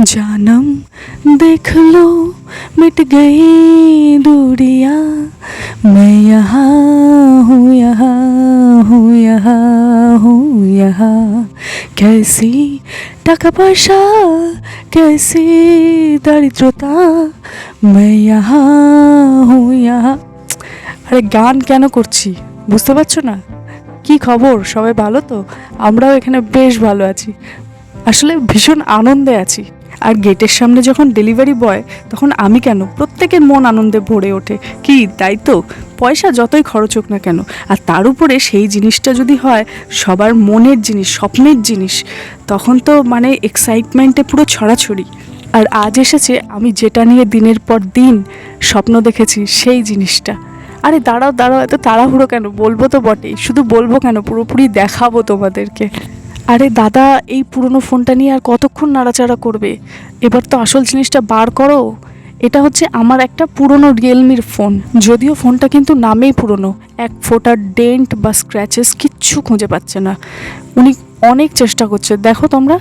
जानम देख लो मिट गई दूरियां मैं यहाँ हूँ यहाँ हूँ यहाँ हूँ यहाँ कैसी টাকা পয়সা कैसी দারিদ্রতা मैं यहाँ हूँ यहाँ আরে গান কেন করছি বুঝতে পারছো না কি খবর সবাই ভালো তো আমরাও এখানে বেশ ভালো আছি আসলে ভীষণ আনন্দে আছি আর গেটের সামনে যখন ডেলিভারি বয় তখন আমি কেন? প্রত্যেকের মন আনন্দে ভরে ওঠে। কি, তাই তো? পয়সা যতই খরচ হোক না কেন। আর তার উপরে সেই জিনিসটা যদি হয়, সবার মনের জিনিস, স্বপ্নের জিনিস, তখন তো মানে এক্সাইটমেন্টে পুরো ছড়াছড়ি। আর আজ এসেছে, আমি যেটা নিয়ে দিনের পর দিন স্বপ্ন দেখেছি, সেই জিনিসটা। আরে দাঁড়াও দাঁড়াও, এত তাড়াহুড়ো কেন? বলব তো বটেই। শুধু বলব কেন? পুরোপুরি দেখাবো তোমাদেরকে। আরে দাদা, এই পুরনো ফোনটা নিয়ে আর কতক্ষণ নাড়াচাড়া করবে? এবার তো আসল জিনিসটা বার করো। এটা হচ্ছে আমার একটা পুরনো রিয়েলমির ফোন। যদিও ফোনটা কিন্তু নামেই পুরনো। এক ফোটার ডেন্ট বা স্ক্র্যাচেস কিচ্ছু খুঁজে পাচ্ছে না। উনি অনেক চেষ্টা করছে। দেখো তোমরা,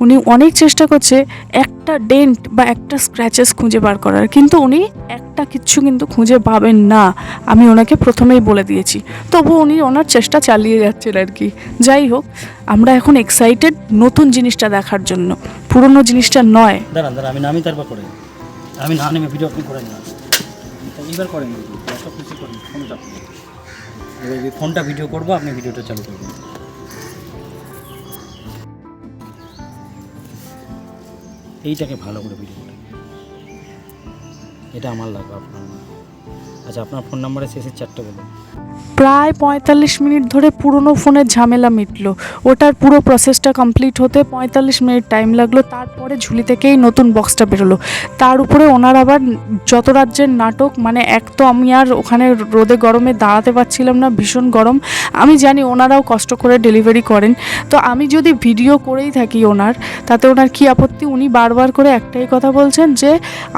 উনি অনেক চেষ্টা করছে একটা ডেন্ট বা একটা স্ক্র্যাচেস খুঁজে বার করার। কিন্তু উনি একটা কিচ্ছু কিন্তু খুঁজে পাবেন না। আমি ওনাকে প্রথমেই বলে দিয়েছি। তবু উনি ওনার চেষ্টা চালিয়ে যাচ্ছেন আর কি। যাই হোক, আমরা এখন এক্সাইটেড নতুন জিনিসটা দেখার জন্য। পুরনো জিনিসটা নয়। আমি নামি তারপর করেন আমি না নেমে ভিডিও আপনি করেন না। করেন ফোনটা ভিডিও করব, আপনি ভিডিওটা চালু করবেন। এইটাকে ভালো করে বিলি করে এটা আমার লাগবে আপনার। আচ্ছা আপনার ফোন নাম্বারের শেষের চারটে বলুন। প্রায় পঁয়তাল্লিশ মিনিট ধরে পুরনো ফোনের ঝামেলা মিটলো। ওটার পুরো প্রসেসটা কমপ্লিট হতে পঁয়তাল্লিশ মিনিট টাইম লাগল, তারপরে ঝুলি থেকেই নতুন বক্সটা বেরোলো। তার উপরে ওনার আবার যত রাজ্যের নাটক মানে এক তো আমি আর ওখানে রোদে গরমে দাঁড়াতে পারছিলাম না, ভীষণ গরম। আমি জানি ওনারাও কষ্ট করে ডেলিভারি করেন। তো আমি যদি ভিডিও করেই থাকি ওনার, তাতে ওনার কি আপত্তি? উনি বারবার করে একটাই কথা বলছেন যে,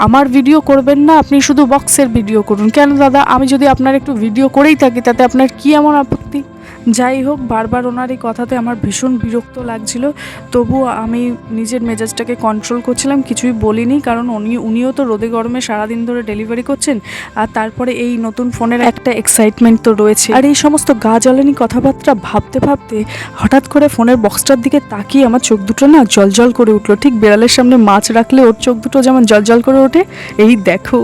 আমার ভিডিও করবেন না, আপনি শুধু বক্সের ভিডিও করুন। কেন দাদা আমি যদি আপনার একটু ভিডিও করেই থাকি তাতে আপনার কি এমন আপত্তি? যাই হোক, বারবার ওনার এই কথাতে আমার ভীষণ বিরক্ত লাগছিল। তবুও আমি নিজের মেজাজটাকে কন্ট্রোল করছিলাম, কিছুই বলিনি, কারণ উনি, উনিও তো রোদে গরমে সারাদিন ধরে ডেলিভারি করছেন, আর তারপরে এই নতুন ফোনের একটা এক্সাইটমেন্ট তো রয়েছে। আর এই সমস্ত গা জ্বালানি কথাবার্তা ভাবতে ভাবতে হঠাৎ করে ফোনের বক্সটার দিকে তাকিয়ে আমার চোখ দুটো না জলজল করে উঠল। ঠিক বেড়ালের সামনে মাছ রাখলে ওর চোখ দুটো যেমন জলজল করে ওঠে, এই দেখো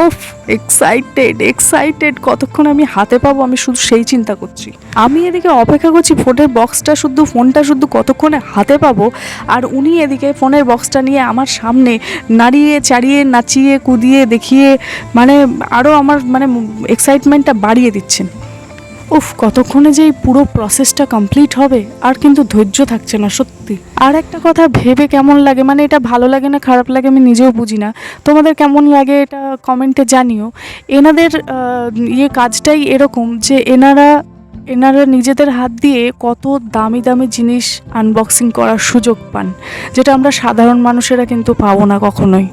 ওফ এক্সাইটেড এক্সাইটেড কতক্ষণ আমি হাতে পাবো আমি শুধু সেই চিন্তা করছি। আমি এদিকে অপেক্ষা করছি, ফোনের বক্সটা শুধু ফোনটা শুধু কতক্ষণে হাতে পাবো? আর উনি এদিকে ফোনের বক্সটা নিয়ে আমার সামনে নাড়িয়ে, চাড়িয়ে, নাচিয়ে, কুদিয়ে, দেখিয়ে মানে আরও আমার মানে এক্সাইটমেন্টটা বাড়িয়ে দিচ্ছেন। উফ, কতক্ষণে যে এই পুরো প্রসেসটা কমপ্লিট হবে, আর কিন্তু ধৈর্য থাকছে না, সত্যি। আর একটা কথা, ভেবে কেমন লাগে? মানে এটা ভালো লাগে না, খারাপ লাগে আমি নিজেও বুঝি না। তোমাদের কেমন লাগে এটা কমেন্টে জানিও। এনাদের ইয়ে কাজটাই এরকম যে এনারা এনারা নিজেদের হাত দিয়ে কত দামি দামি জিনিস আনবক্সিং করার সুযোগ পান, যেটা আমরা সাধারণ মানুষেরা কিন্তু পাবো না কখনোই।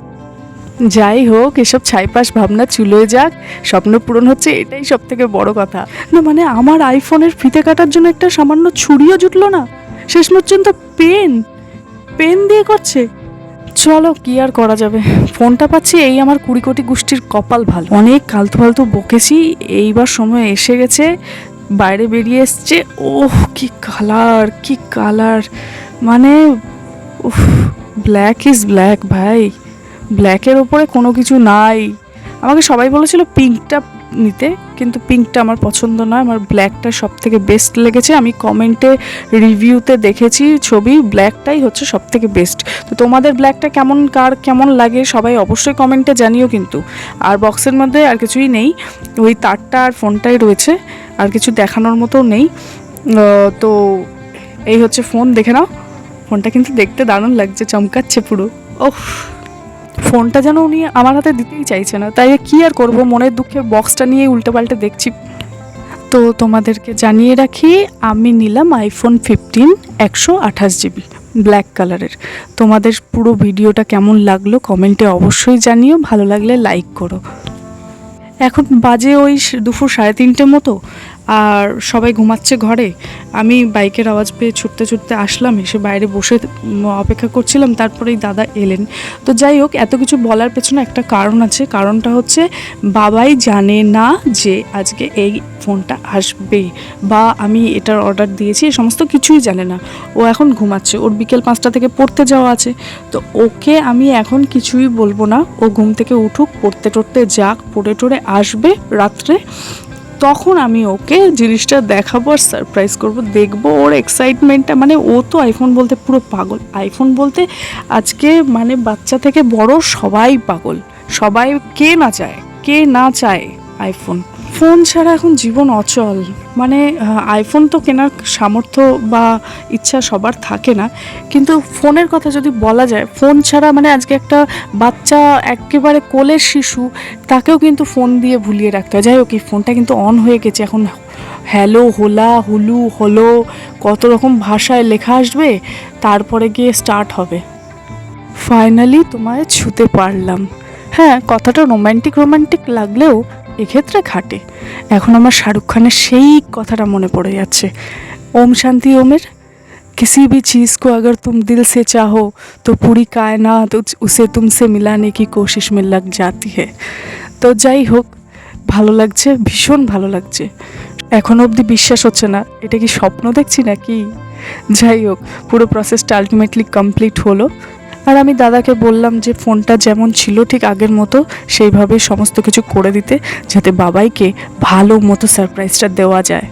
যাই হোক, এসব ছাইপাশ ভাবনা চুলোয় যাক, স্বপ্ন পূরণ হচ্ছে, এটাই সব থেকে বড় কথা। না মানে আমার আইফোনের ফিতে কাটার জন্য একটা সামান্য ছুরিও জুটলো না? শেষ পর্যন্ত পেন পেন দিয়ে করছে। চলো, কি আর করা যাবে? ফোনটা পাচ্ছি, এই আমার কুড়ি কোটি গোষ্ঠীর কপাল ভালো। অনেক কালতু ফালতু বকেছি, এইবার সময় এসে গেছে বাইরে বেরিয়ে এসছে। ওহ, কি কালার কি কালার মানে উফ ব্ল্যাক ইজ ব্ল্যাক ভাই। ব্ল্যাকের ওপরে কোনো কিছু নাই। আমাকে সবাই বলেছিল পিঙ্কটা নিতে, কিন্তু পিঙ্কটা আমার পছন্দ নয়। আমার ব্ল্যাকটা সব থেকে বেস্ট লেগেছে। আমি কমেন্টে রিভিউতে দেখেছি ছবি ব্ল্যাকটাই হচ্ছে সব থেকে বেস্ট তো তোমাদের ব্ল্যাকটা কেমন, কার কেমন লাগে সবাই অবশ্যই কমেন্টে জানিও কিন্তু। আর বক্সের মধ্যে আর কিছুই নেই। ওই তারটা আর ফোনটাই রয়েছে। আর কিছু দেখানোর মতো নেই। তো এই হচ্ছে ফোন দেখে নাও। ফোনটা কিন্তু দেখতে দারুণ লাগছে চমকাচ্ছে পুরো। ওহ ফোনটা যেন উনি আমার হাতে দিতেই চাইছে না। তাই কি আর করব মনের দুঃখে বক্সটা নিয়ে উল্টে পাল্টে দেখছি। তো তোমাদেরকে জানিয়ে রাখি আমি নিলাম আইফোন ফিফটিন একশো আঠাশ জিবি ব্ল্যাক কালারের তোমাদের পুরো ভিডিওটা কেমন লাগল কমেন্টে অবশ্যই জানিও। ভালো লাগলে লাইক করো। এখন বাজে ওই দুপুর সাড়ে তিনটে মতো? আর সবাই ঘুমাচ্ছে ঘরে। আমি বাইকের আওয়াজ পেয়ে ছুটতে ছুটতে আসলাম, এসে বাইরে বসে অপেক্ষা করছিলাম, তারপরেই দাদা এলেন। তো যাই হোক, এত কিছু বলার পেছনে একটা কারণ আছে। কারণটা হচ্ছে, বাবাই জানে না যে আজকে এই ফোনটা আসবে বা আমি এটার অর্ডার দিয়েছি এই সমস্ত কিছুই জানে না। ও এখন ঘুমাচ্ছে, ওর বিকেল পাঁচটা থেকে পড়তে যাওয়া আছে। তো ওকে আমি এখন কিছুই বলব না। ও ঘুম থেকে উঠুক, পড়তে টড়তে যাক, পড়ে টড়ে আসবে রাত্রে। তখন আমি ওকে জিনিসটা দেখাবো আর সারপ্রাইজ করব, দেখব ওর এক্সাইটমেন্টটা মানে ও তো আইফোন বলতে পুরো পাগল। আইফোন বলতে আজকে মানে বাচ্চা থেকে বড় সবাই পাগল। সবাই কে না চায়? কে না চায় আইফোন ফোন ছাড়া এখন জীবন অচল। মানে আইফোন তো কেনার সামর্থ্য বা ইচ্ছা সবার থাকে না। কিন্তু ফোনের কথা যদি বলা যায়, ফোন ছাড়া মানে আজকে একটা বাচ্চা একেবারে কোলের শিশু, তাকেও কিন্তু ফোন দিয়ে ভুলিয়ে রাখতে হয়। যাই হোক, এই ফোনটা কিন্তু অন হয়ে গেছে। এখন হ্যালো হোলা হুলু হলো, কত রকম ভাষায় লেখা আসবে, তারপরে গিয়ে স্টার্ট হবে। ফাইনালি তোমায় ছুতে পারলাম। হ্যাঁ কথাটা রোম্যান্টিক রোমান্টিক লাগলেও এক্ষেত্রে খাটে এখন আমার শাহরুখ খানের সেই কথাটা মনে পড়ে যাচ্ছে ওম শান্তি ওমের किसी भी चीज़ को अगर तुम दिल से चाहो तो पूरी कायनात उस- उसे तुमसे मिलाने की कोशिश में लग जाती है তো যাই হোক ভালো লাগছে ভীষণ ভালো লাগছে এখনও অবধি বিশ্বাস হচ্ছে না এটা কি স্বপ্ন দেখছি নাকি যাই হোক পুরো প্রসেসটা আলটিমেটলি কমপ্লিট হলো আর আমি দাদাকে বললাম যে ফোনটা যেমন ছিল ঠিক আগের মতো সেইভাবে সমস্ত কিছু করে দিতে যাতে বাবাইকে ভালো মতো সারপ্রাইজটা দেওয়া যায়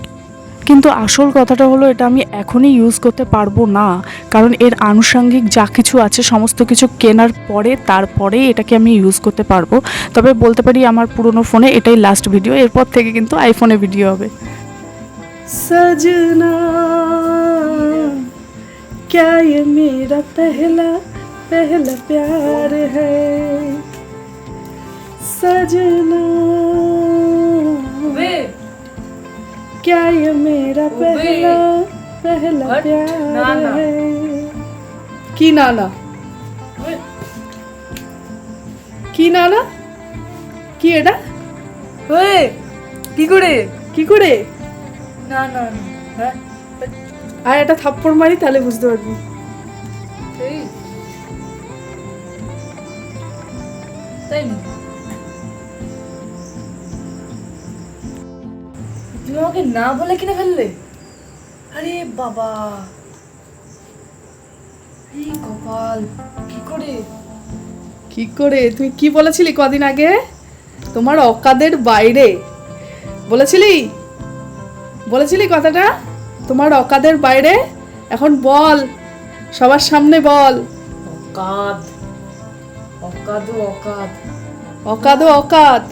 কিন্তু আসল কথাটা হলো এটা আমি এখনই ইউজ করতে পারবো না কারণ এর আনুষঙ্গিক যা কিছু আছে সমস্ত কিছু কেনার পরে তারপরে এটাকে আমি ইউজ করতে পারবো তবে বলতে পারি আমার পুরনো ফোনে এটাই লাস্ট ভিডিও এরপর থেকে কিন্তু আইফোনে ভিডিও হবে সজনা क्या ये मेरा पहला पहला प्यार है सजना वे क्या ये मेरा ओबे। पहला पहला हट, प्यार ना, ना। है কি না না वे কি না না কি এটা वे কি করে কি করে না না না হ্যাঁ আর এটা থাপ্পড় মারি তাহলে বুঝতে পারবি তুমি আমাকে না বলে কিনে ফেললে? আরে বাবা। এই কপাল কি করে? কি করে? তুই কি বলেছিলি কদিন আগে? তোমার অকাদের বাইরে। বলেছিলি? বলেছিলি কথাটা? তোমার অকাদের বাইরে? এখন বল সবার সামনে বল। অকাদ? অকাদ অকাদ অকাদ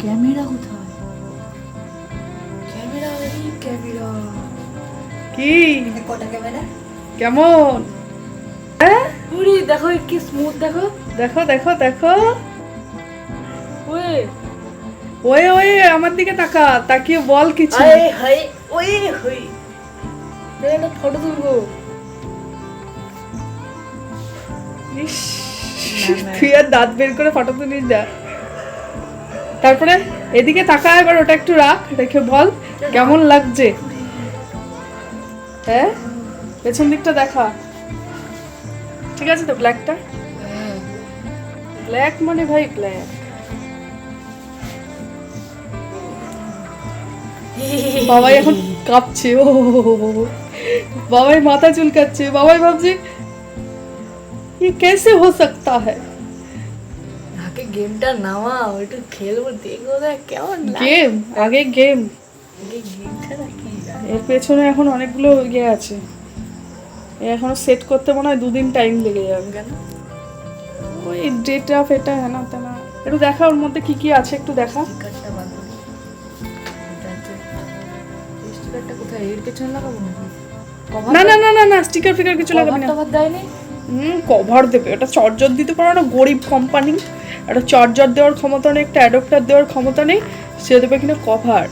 ক্যামেরা কোথায়? ক্যামেরা এই ক্যামেরা কি? কটা ক্যামেরা কেমন? হ্যাঁ? দেখো কি স্মুথ দেখো। দেখো দেখো দেখো। ওয়ে। ওয়ে ওয়ে আমার দিকে তাকা তাকিয়ে বল কিছু। আয় হাই ওই হই ফটো তুলবো। তুই আর দাঁত বের করে ফটো তুলিস যা। তারপরে এদিকে তাকা এবার, ওটা একটু রাখ রেখে বল, কেমন লাগছে? হ্যাঁ? পেছন দিকটা দেখা। ঠিক আছে তো ব্ল্যাকটা ব্ল্যাক মানে ভাই ব্ল্যাক বাবাই এখন কাঁপছে, ও, বাবাই মাথা চুলকাচ্ছে, বাবাই ভাবছে ये कैसे हो सकता है আগে গেমটা নামাও একটু খেলবো দেখবো দেখ কেমন লাগে গেম আগে গেম আগে গেমটা নাকি এর পেছনে এখন অনেকগুলো ইয়ে আছে এ এখনো সেট করতে মনে হয় দুদিন টাইম লেগে যাবে কেন ওই ডেটা ফেটা হ্যানা তেনা একটু দেখা ওর মধ্যে কি কি আছে একটু দেখা স্টিকারটা বার করি এটা হচ্ছে স্টিকারটা কোথায় এর পেছনে লাগাবো নাকি কভার না না না না না স্টিকার ফিকার কিছু লাগাবি না টভার দেয়নি হুম কভার দেবে। ওটা চার্জার দিতে পারো না গরিব কোম্পানি একটা চার্জার দেওয়ার ক্ষমতা নেই একটা অ্যাডপ্টার দেওয়ার ক্ষমতা নেই সে দেবে কিনা কভার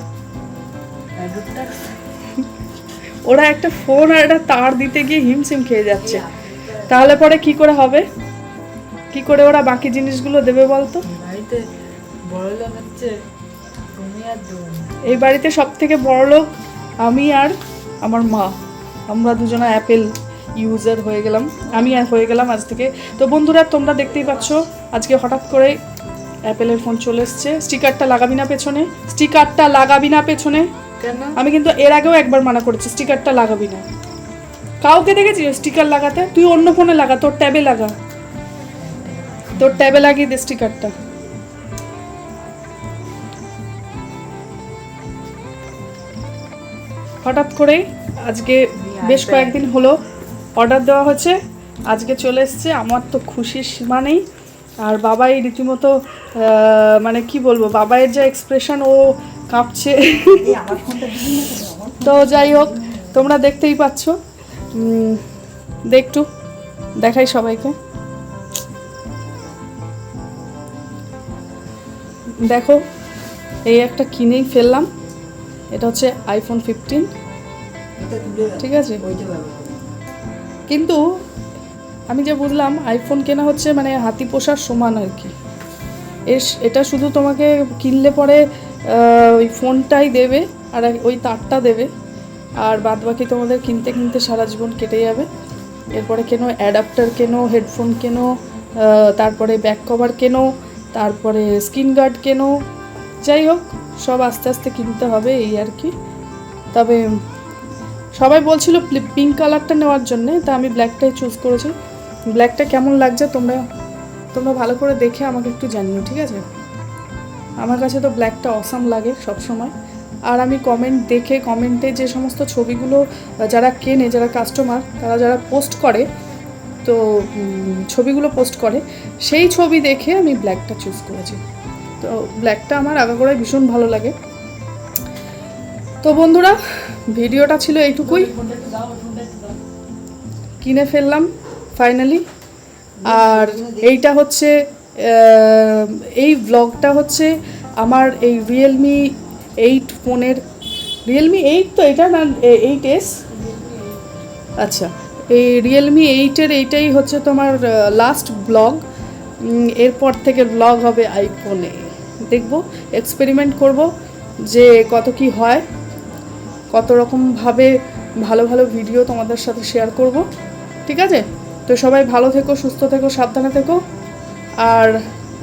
ওরা একটা ফোন আর একটা তার দিতে গিয়ে হিমশিম খেয়ে যাচ্ছে। তাহলে পরে কি করে হবে? কি করে ওরা বাকি জিনিসগুলো দেবে বলতো? এই বাড়িতে সব থেকে বড় লোক আমি আর আমার মা। আমরা দুজনা অ্যাপেল ইউজার হয়ে গেলাম আমি আর হয়ে গেলাম আজ থেকে। তো বন্ধুরা তোমরা দেখতেই পাচ্ছ আজকে হঠাৎ করে অ্যাপেলের ফোন চলে এসছে। স্টিকারটা লাগাবি না পেছনে? স্টিকারটা লাগাবি না পেছনে? আমি কিন্তু এর আগেও একবার মানা করেছি স্টিকারটা লাগাবি না। কাউকে দেখেছি স্টিকার লাগাতে? তুই অন্য ফোনে লাগা তোর ট্যাবে লাগা। তোর ট্যাবে লাগিয়ে দে স্টিকারটা। হঠাৎ করেই আজকে বেশ কয়েকদিন হলো অর্ডার দেওয়া হচ্ছে। আজকে চলে এসছে আমার তো খুশির সীমা নেই। আর বাবাই রীতিমতো মানে কি বলব বাবাইয়ের যা এক্সপ্রেশন ও কাঁপছে। তো যাই হোক তোমরা দেখতেই পাচ্ছ। দেখটু দেখাই সবাইকে। দেখো এই একটা কিনেই ফেললাম। এটা হচ্ছে আইফোন ফিফটিন ঠিক আছে? কিন্তু আমি যে বুঝলাম আইফোন কেনা হচ্ছে মানে হাতি পোষার সমান আর কি। এস, এটা শুধু তোমাকে কিনলে পরে ওই ফোনটাই দেবে আর ওই তারটা দেবে। আর বাদ বাকি তোমাদের কিনতে কিনতে সারা জীবন কেটে যাবে। এরপরে কেনো অ্যাডাপ্টার কেনো হেডফোন কেনো তারপরে ব্যাক কভার কেনো, তারপরে স্ক্রিন গার্ড কেনো, যাই হোক, সব আস্তে আস্তে কিনতে হবে এই আর কি। তবে সবাই বলছিল পিঙ্ক কালারটা নেওয়ার জন্যে, তা আমি ব্ল্যাকটাই চুজ করেছি। ব্ল্যাকটা কেমন লাগছে তোমরা তোমরা ভালো করে দেখে আমাকে একটু জানিও, ঠিক আছে? আমার কাছে তো ব্ল্যাকটা অসাম লাগে সব সময় আর আমি কমেন্ট দেখে কমেন্টে যে সমস্ত ছবিগুলো যারা কেনে, যারা কাস্টমার তারা যারা পোস্ট করে, তো ছবিগুলো পোস্ট করে, সেই ছবি দেখে আমি ব্ল্যাকটা চুজ করেছি। তো ব্ল্যাকটা আমার আগাগোড়ায় ভীষণ ভালো লাগে। তো বন্ধুরা ভিডিওটা ছিল এইটুকুই। কিনে ফেললাম ফাইনালি আর এইটা হচ্ছে এই ব্লগটা হচ্ছে আমার এই রিয়েলমি এইট ফোনের রিয়েলমি এইট তো এটা না এইট এস আচ্ছা এই রিয়েলমি এইটের এইটাই হচ্ছে তোমার লাস্ট ব্লগ এরপর থেকে ব্লগ হবে আইফোনে দেখব এক্সপেরিমেন্ট করব যে কত কি হয়। কত রকমভাবে ভালো ভালো ভিডিও তোমাদের সাথে শেয়ার করব, ঠিক আছে? তো সবাই ভালো থেকো, সুস্থ থেকো, সাবধানে থেকো। আর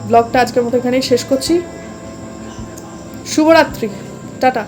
ব্লগটা আজকের মতো এখানেই শেষ করছি। শুভরাত্রি, টাটা।